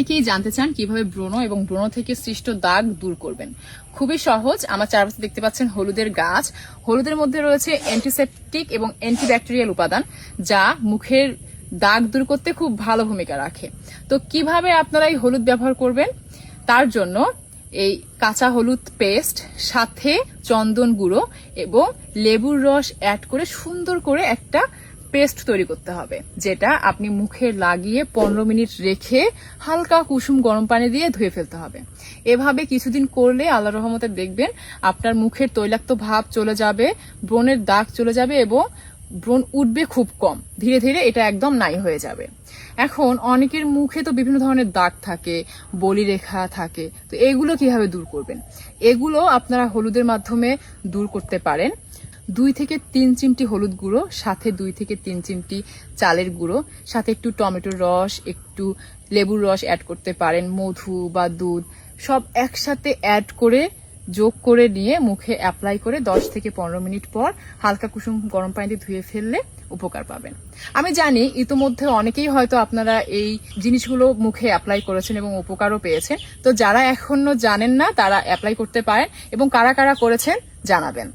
অনেকেই জানতে চান কীভাবে ব্রণ এবং ব্রণ থেকে সৃষ্ট দাগ দূর করবেন। খুবই সহজ, আমার চারপাশে দেখতে পাচ্ছেন হলুদের গাছ। হলুদের মধ্যে রয়েছে অ্যান্টিসেপটিক এবং অ্যান্টিব্যাকটেরিয়াল উপাদান, যা মুখের দাগ দূর করতে খুব ভালো ভূমিকা রাখে। তো কীভাবে আপনারা এই হলুদ ব্যবহার করবেন? তার জন্য এই কাঁচা হলুদ পেস্ট, সাথে চন্দন গুঁড়ো এবং লেবুর রস অ্যাড করে সুন্দর করে একটা পেস্ট তৈরি করতে হবে, যেটা আপনি মুখে লাগিয়ে পনেরো মিনিট রেখে হালকা কুসুম গরম পানি দিয়ে ধুয়ে ফেলতে হবে। এভাবে কিছুদিন করলে আল্লাহ রহমতে দেখবেন আপনার মুখের তৈলাক্ত ভাব চলে যাবে, ব্রণের দাগ চলে যাবে এবং ব্রণ উঠবে খুব কম। ধীরে ধীরে এটা একদম নাই হয়ে যাবে। এখন অনেকের মুখে তো বিভিন্ন ধরনের দাগ থাকে বলি রেখা থাকে। তো এগুলো কীভাবে দূর করবেন? এগুলো আপনারা হলুদের মাধ্যমে দূর করতে পারেন। দুই থেকে তিন চিমটি হলুদ গুঁড়ো, সাথে দুই থেকে তিন চিমটি চালের গুঁড়ো, সাথে একটু টমেটোর রস, একটু লেবুর রস অ্যাড করতে পারেন, মধু বা দুধ, সব একসাথে অ্যাড করে যোগ করে নিয়ে মুখে অ্যাপ্লাই করে দশ থেকে পনেরো মিনিট পর হালকা কুসুম গরম পানিতে ধুয়ে ফেললে উপকার পাবেন। আমি জানি ইতোমধ্যে অনেকেই হয়তো আপনারা এই জিনিসগুলো মুখে অ্যাপ্লাই করেছেন এবং উপকারও পেয়েছেন। তো যারা এখনও জানেন না, তারা অ্যাপ্লাই করতে পারেন এবং কারা কারা করেছেন জানাবেন।